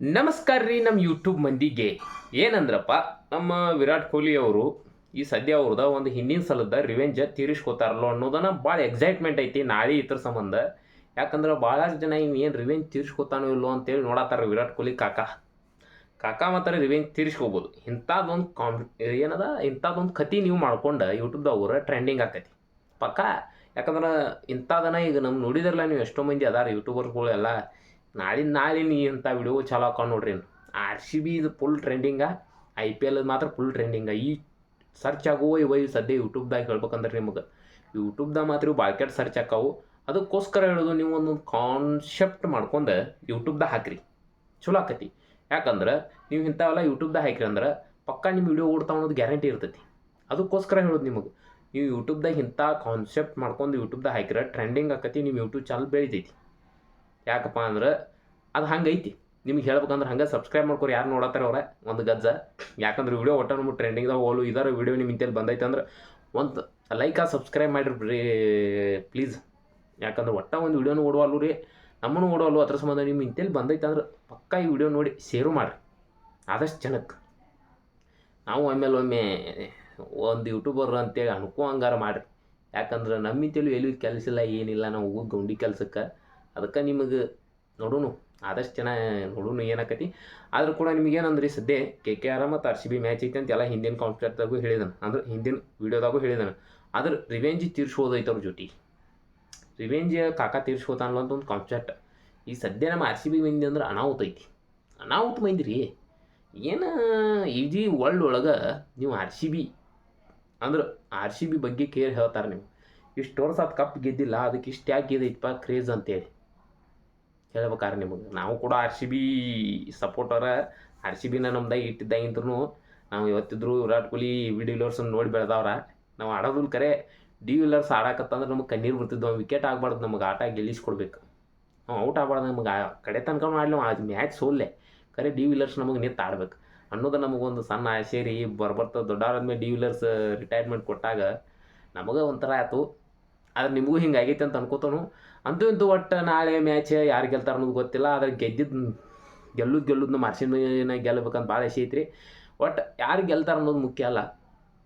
ನಮಸ್ಕಾರ ರೀ ನಮ್ಮ ಯೂಟ್ಯೂಬ್ ಮಂದಿಗೆ. ಏನಂದ್ರಪ್ಪ, ನಮ್ಮ ವಿರಾಟ್ ಕೊಹ್ಲಿ ಅವರು ಈ ಸದ್ಯ ಅವ್ರದ ಒಂದು ಹಿಂದಿನ ಸಲದ ರಿವೆಂಜ್ ತೀರಿಸ್ಕೋತಾರಲ್ಲೋ ಅನ್ನೋದನ್ನ ಭಾಳ ಎಕ್ಸೈಟ್ಮೆಂಟ್ ಐತಿ, ನಾಳೆ ಇದ್ರ ಸಂಬಂಧ. ಯಾಕಂದ್ರೆ ಭಾಳಷ್ಟು ಜನ ಇವ್ ಏನು ರಿವೆಂಜ್ ತೀರಿಸ್ಕೋತಾನೋ ಇಲ್ಲೋ ಅಂತೇಳಿ ನೋಡತ್ತಾರ ವಿರಾಟ್ ಕೊಹ್ಲಿ ಕಾಕ. ಕಾಕ ಮಾತ್ರ ರಿವೆಂಜ್ ತೀರಿಸ್ಕೋಬೋದು. ಇಂಥದ್ದೊಂದು ಕಾಂಪ್ ಏನದ? ಇಂಥದ್ದೊಂದು ಕತಿ ನೀವು ಮಾಡ್ಕೊಂಡು ಯೂಟ್ಯೂಬ್ದವ್ರ ಟ್ರೆಂಡಿಂಗ್ ಆಕೈತಿ. ಪಕ್ಕ? ಯಾಕಂದ್ರೆ ಇಂಥದನ್ನ ಈಗ ನಮ್ಮ ನೋಡಿದ್ರಲ್ಲ ನೀವು ಎಷ್ಟೋ ಮಂದಿ ಅದಾರ ಯೂಟ್ಯೂಬರ್ಗಳು ಎಲ್ಲ ನಾಳಿನ ನಾಳೆ ನೀ ಇಂಥ ವಿಡಿಯೋ ಚಾಲೋ ಹಾಕೊಂಡು ನೋಡ್ರಿ ಆರ್ ಸಿ ಬಿ ಇದು full trending I P L ಮಾತ್ರ ಫುಲ್ ಟ್ರೆಂಡಿಂಗ ಈ ಸರ್ಚ್ ಆಗುವ ಇವ ಸದ್ಯ ಯೂಟ್ಯೂಬ್ದಾಗ ಹೇಳ್ಬೇಕಂದ್ರೆ ನಿಮಗೆ. ಯೂಟ್ಯೂಬ್ದಾಗ ಮಾತ್ರ ಇವು ಬಾಳ್ಕೆಟ್ ಸರ್ಚ್ ಹಾಕವು. ಅದಕ್ಕೋಸ್ಕರ ಹೇಳೋದು ನೀವು ಒಂದೊಂದು ಕಾನ್ಸೆಪ್ಟ್ ಮಾಡ್ಕೊಂಡು ಯೂಟ್ಯೂಬ್ದಾಗ ಹಾಕ್ರಿ. ಚಲೋ ಆಕತಿ. ಯಾಕಂದ್ರೆ ನೀವು ಇಂಥವೆಲ್ಲ ಯೂಟ್ಯೂಬ್ದಾಗ ಹಾಕ್ರಿ ಅಂದ್ರೆ ಪಕ್ಕ ನಿಮ್ಮ ವಿಡಿಯೋ ಓಡ್ತಾವ ಅನ್ನೋದು ಗ್ಯಾರಂಟಿ ಇರ್ತೈತಿ. ಅದಕ್ಕೋಸ್ಕರ ಹೇಳೋದು ನಿಮಗೆ. ನೀವು ಯೂಟ್ಯೂಬ್ದಾಗ ಇಂಥ ಕಾನ್ಸೆಪ್ಟ್ ಮಾಡ್ಕೊಂಡು ಯೂಟ್ಯೂಬ್ದಾಗ ಹಾಕಿರ ಟ್ರೆಂಡಿಂಗ್ ಆಕತಿ ನಿಮ್ಮ ಯೂಟ್ಯೂಬ್ ಚಾನಲ್ ಬೆಳಿತೈತಿ. ಯಾಕಪ್ಪ ಅಂದ್ರೆ ಅದು ಹಂಗೈತಿ. ನಿಮ್ಗೆ ಹೇಳ್ಬೇಕಂದ್ರೆ ಹಂಗೆ ಸಬ್ಸ್ಕ್ರೈಬ್ ಮಾಡ್ಕೊರಿ. ಯಾರು ನೋಡತ್ತಾರ ಅವ್ರೆ? ಒಂದು ಗಜ್ಜ. ಯಾಕಂದ್ರೆ ವಿಡಿಯೋ ಒಟ್ಟ ನಮ್ಮ ಟ್ರೆಂಡಿಂಗ್ದಾಗ ಹೋಲು ಇದಾರೆ ವಿಡಿಯೋ ನಿಮ್ಮ ಇಂತಲ್ಲಿ ಬಂದೈತೆ ಅಂದ್ರೆ ಒಂದು ಲೈಕ್ ಸಬ್ಸ್ಕ್ರೈಬ್ ಮಾಡಿರಿ ಪ್ಲೀಸ್ ಯಾಕಂದ್ರೆ ಒಟ್ಟ ಒಂದು ವಿಡಿಯೋನು ಓಡುವಲ್ಲು ರೀ. ನಮ್ಮನ್ನು ಓಡುವಲ್ಲು. ಅದ್ರ ಸಂಬಂಧ ನಿಮ್ಮ ಇಂತಲ್ಲಿ ಬಂದೈತೆ ಅಂದ್ರೆ ಪಕ್ಕ ಈ ವಿಡಿಯೋ ನೋಡಿ ಶೇರು ಮಾಡಿರಿ. ಆದಷ್ಟು ಜನಕ್ಕೆ ನಾವು ಆಮೇಲೆ ಒಮ್ಮೆ ಒಂದು ಯೂಟ್ಯೂಬರ್ ಅಂತೇಳಿ ಅನ್ಕೋ ಹಂಗಾರ ಮಾಡಿರಿ. ಯಾಕಂದ್ರೆ ನಮ್ಮ ಎಲ್ಲೂ ಕೆಲಸ ಇಲ್ಲ, ಏನಿಲ್ಲ. ನಾವು ಗೌಂಡಿ ಕೆಲ್ಸಕ್ಕೆ ಅದಕ್ಕೆ ನಿಮಗೆ ನೋಡೋಣ ಆದಷ್ಟು ಜನ ನೋಡೋಣ ಏನಾಕತಿ. ಆದರೂ ಕೂಡ ನಿಮಗೆ ಏನಂದ್ರಿ ಸದ್ಯ ಕೆ ಕೆ ಆರ್ ಮತ್ತು ಆರ್ ಸಿ ಬಿ ಮ್ಯಾಚ್ ಐತೆ ಅಂತ ಎಲ್ಲ ಹಿಂದಿನ ಕಾನ್ಸೆಪ್ಟ್ದಾಗೂ ಹೇಳಿದಾನೆ. ಅಂದ್ರೆ ಹಿಂದಿನ ವೀಡಿಯೋದಾಗೂ ಹೇಳಿದಾನೆ. ಆದ್ರೆ ರಿವೆಂಜ್ ತೀರ್ಸೋದೈತೆ ಅವ್ರ ಜೊತೆ. ರಿವೆಂಜ್ ಕಾಕ ತೀರ್ಸ್ಕೋತಾನಲ್ಲ ಅಂತ ಒಂದು ಕಾನ್ಸೆಪ್ಟ್ ಈ ಸದ್ಯ ನಮ್ಮ ಆರ್ ಸಿ ಬಿ ಮಂದಿ ಅಂದ್ರೆ ಅನಾಹುತ ಐತಿ. ಅನಾಹುತ ಮಂದಿ ರೀ ಏನು ಈಜಿ ವರ್ಲ್ಡ್ ಒಳಗೆ ನೀವು ಆರ್ ಸಿ ಬಿ ಅಂದ್ರೆ ಆರ್ ಸಿ ಬಿ ಬಗ್ಗೆ ಕೇರ್ ಹೇಳ್ತಾರೆ ನೀವು ಇಷ್ಟು ವರ್ಷ ಅದು ಕಪ್ ಗೆದ್ದಿಲ್ಲ, ಅದಕ್ಕೆ ಇಷ್ಟು ಯಾಕೆ ಗೆದ್ದೈತಪ್ಪ ಕ್ರೇಜ್ ಅಂತೇಳಿ. ಹೇಳ್ಬೇಕಾರೆ ನಿಮಗೆ? ನಾವು ಕೂಡ R C B ಸಪೋರ್ಟರ R C ಬಿನ ನಮ್ದಾಗ ಇಟ್ಟಿದ್ದಾಗಿಂದ್ರೂ ನಾವು ಇವತ್ತಿದ್ರು ವಿರಾಟ್ ಕೊಹ್ಲಿ ವಿ ಡಿವಿಲರ್ಸನ್ನು ನೋಡಿ ಬೆಳೆದವ್ರ. ನಾವು ಆಡೋದಿಲ್ಲ ಕರೆ ಡಿ ವಿಲರ್ಸ್ ಆಡಕತ್ತಂದ್ರೆ ನಮಗೆ ಕಣ್ಣೀರು ಬರ್ತಿದ್ವು ವಿಕೆಟ್ ಆಗಬಾರ್ದು, ನಮಗೆ ಆಟ ಗೆಲ್ಲಿಸ್ಕೊಡ್ಬೇಕು. ನಾವು ಔಟ್ ಆಗಬಾರ್ದು, ನಮಗೆ ಕಡೆ ತನಕ ಆಡಲಿ ಅದು ಮ್ಯಾಚ್ ಸೋಲ್ಲೆ. ಕರೆ ಡಿ ವಿಲರ್ಸ್ ನಮಗೆ ನಿಂತು ಆಡ್ಬೇಕು. ಅನ್ನೋದು ನಮಗೊಂದು ಸಣ್ಣ ಆಸೆ ರೀ. ಬರ್ಬರ್ತ ದೊಡ್ಡವರಾದ್ಮೇಲೆ ಡಿ ವಿಲರ್ಸ್ ರಿಟೈರ್ಮೆಂಟ್ ಕೊಟ್ಟಾಗ ನಮಗೆ ಒಂಥರ ಆಯ್ತು. ಆದ್ರೆ ನಿಮಗೂ ಹಿಂಗೆ ಆಗೈತೆ ಅಂತ ಅನ್ಕೋತಾನು. ಅಂತೂ ಇಂತೂ ಒಟ್ಟು ನಾಳೆ ಮ್ಯಾಚ್ ಯಾರು ಗೆಲ್ತಾರ ಅನ್ನೋದು ಗೊತ್ತಿಲ್ಲ, ಆದ್ರೆ ಗೆದ್ದಿದ್ದು ಗೆಲ್ಲುದು ಗೆಲ್ಲುದನ್ನ ಮಾರ್ಸಿನ ಗೆಲ್ಲಬೇಕಂತ ಭಾಳ ಆಸೆ ಐತ್ರಿ. ಒಟ್ಟು ಯಾರು ಗೆಲ್ತಾರ ಅನ್ನೋದು ಮುಖ್ಯ ಅಲ್ಲ.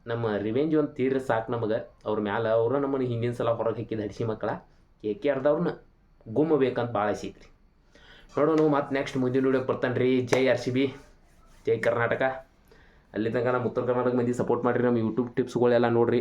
ನಮ್ಮ ರಿವೆಂಜ್ ಒಂದು ತೀರ್ರೆ ಸಾಕು ನಮಗೆ. ಅವ್ರ ಮ್ಯಾಲೆ ಅವರು ನಮ್ಮನ್ನು ಹಿಂದಿನ ಸಲ ಹೊರಗೆ ಹಾಕಿದ ಹಡಿಸಿ ಮಕ್ಕಳ ಕೆ ಕೆ ಗುಮ್ಮ ಬೇಕಂತ ಭಾಳ ಆಸೆ ಐತ್ರಿ. ನೋಡೋಣ ಮತ್ತು ನೆಕ್ಸ್ಟ್ ಮುಂದಿನ ವಿಡಿಯೋಗೆ ಬರ್ತಾನೆ ರೀ ಜೈ ಆರ್ ಸಿ ಬಿ, ಜೈ ಕರ್ನಾಟಕ. ಅಲ್ಲಿ ತನಕ ನಮ್ಮ ಉತ್ತರ ಕರ್ನಾಟಕ ಮಂದಿ ಸಪೋರ್ಟ್ ಮಾಡಿರಿ. ನಮ್ಮ ಯೂಟ್ಯೂಬ್ ಟಿಪ್ಸ್ಗಳೆಲ್ಲ ನೋಡಿರಿ.